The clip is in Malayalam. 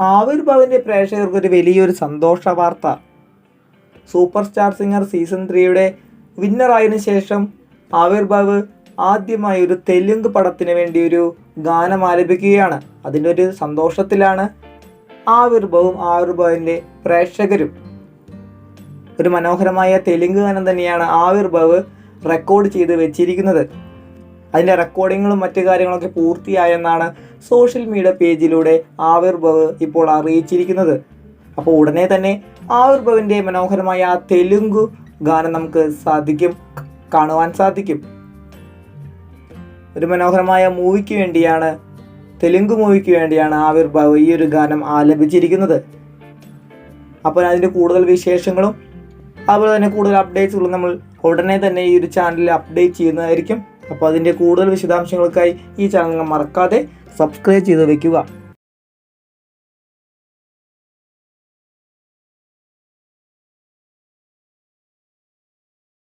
ആവിർഭവിന്റെ പ്രേക്ഷകർക്ക് ഒരു വലിയൊരു സന്തോഷ വാർത്ത. സൂപ്പർ സ്റ്റാർ സിംഗർ സീസൺ ത്രീയുടെ വിന്നറായതിനു ശേഷം ആവിർഭാവ് ആദ്യമായി ഒരു തെലുങ്ക് പടത്തിന് വേണ്ടി ഒരു ഗാനം ആലപിക്കുകയാണ്. അതിന്റെ ഒരു സന്തോഷത്തിലാണ് ആവിർഭവും ആവിർഭവിന്റെ പ്രേക്ഷകരും. ഒരു മനോഹരമായ തെലുങ്ക് ഗാനം തന്നെയാണ് ആവിർഭവ് റെക്കോർഡ് ചെയ്ത് വെച്ചിരിക്കുന്നത്. അതിന്റെ റെക്കോർഡിങ്ങുകളും മറ്റു കാര്യങ്ങളൊക്കെ പൂർത്തിയായെന്നാണ് സോഷ്യൽ മീഡിയ പേജിലൂടെ ആവിർഭവ് ഇപ്പോൾ അറിയിച്ചിരിക്കുന്നത്. അപ്പോൾ ഉടനെ തന്നെ ആവിർഭവിന്റെ മനോഹരമായ ആ തെലുങ്ക് ഗാനം നമുക്ക് സാധിക്കും കാണുവാൻ സാധിക്കും. ഒരു മനോഹരമായ മൂവിക്ക് വേണ്ടിയാണ് തെലുങ്ക് മൂവിക്ക് വേണ്ടിയാണ് ആവിർഭവ് ഈ ഒരു ഗാനം ആലപിച്ചിരിക്കുന്നത്. അപ്പോൾ അതിന്റെ കൂടുതൽ വിശേഷങ്ങളും അതുപോലെ തന്നെ കൂടുതൽ അപ്ഡേറ്റ്സുകളും നമ്മൾ ഉടനെ തന്നെ ഈ ഒരു ചാനലിൽ അപ്ഡേറ്റ് ചെയ്യുന്നതായിരിക്കും. അപ്പോൾ അതിന്റെ കൂടുതൽ വിശദാംശങ്ങൾക്കായി ഈ ചാനൽ മറക്കാതെ സബ്സ്ക്രൈബ് ചെയ്ത് വെക്കുക.